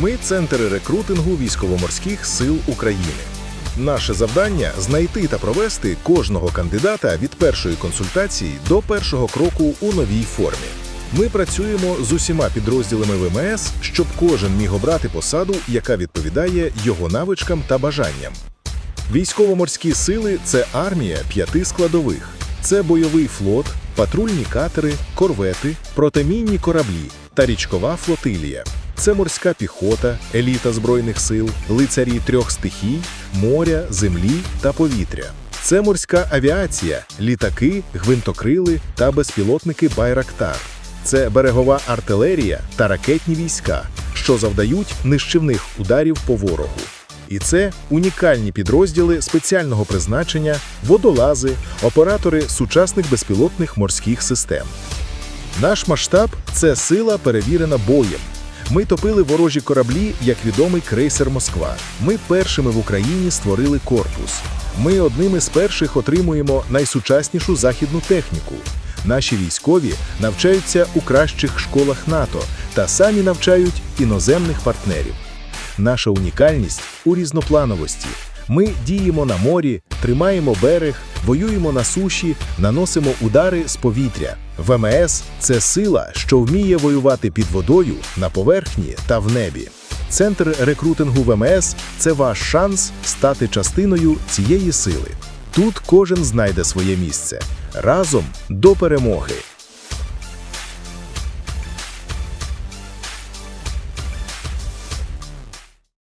Ми центр рекрутингу військово-морських сил України. Наше завдання знайти та провести кожного кандидата від першої консультації до першого кроку у новій формі. Ми працюємо з усіма підрозділами ВМС, щоб кожен міг обрати посаду, яка відповідає його навичкам та бажанням. Військово-морські сили це армія п'яти складових: це бойовий флот, патрульні катери, корвети, протимінні кораблі та річкова флотилія. Це морська піхота, еліта збройних сил, лицарі трьох стихій, моря, землі та повітря. Це морська авіація, літаки, гвинтокрили та безпілотники Байрактар. Це берегова артилерія та ракетні війська, що завдають нищівних ударів по ворогу. І це унікальні підрозділи спеціального призначення, водолази, оператори сучасних безпілотних морських систем. Наш масштаб це сила, перевірена боєм. Ми топили ворожі кораблі, як відомий крейсер Москва. Ми першими в Україні створили корпус. Ми одними з перших отримуємо найсучаснішу західну техніку. Наші військові навчаються у кращих школах НАТО та самі навчають іноземних партнерів. Наша унікальність у різноплановості. Ми діємо на морі, тримаємо берег, воюємо на суші, наносимо удари з повітря. ВМС це сила, що вміє воювати під водою, на поверхні та в небі. Центр рекрутингу ВМС це ваш шанс стати частиною цієї сили. Тут кожен знайде своє місце разом до перемоги.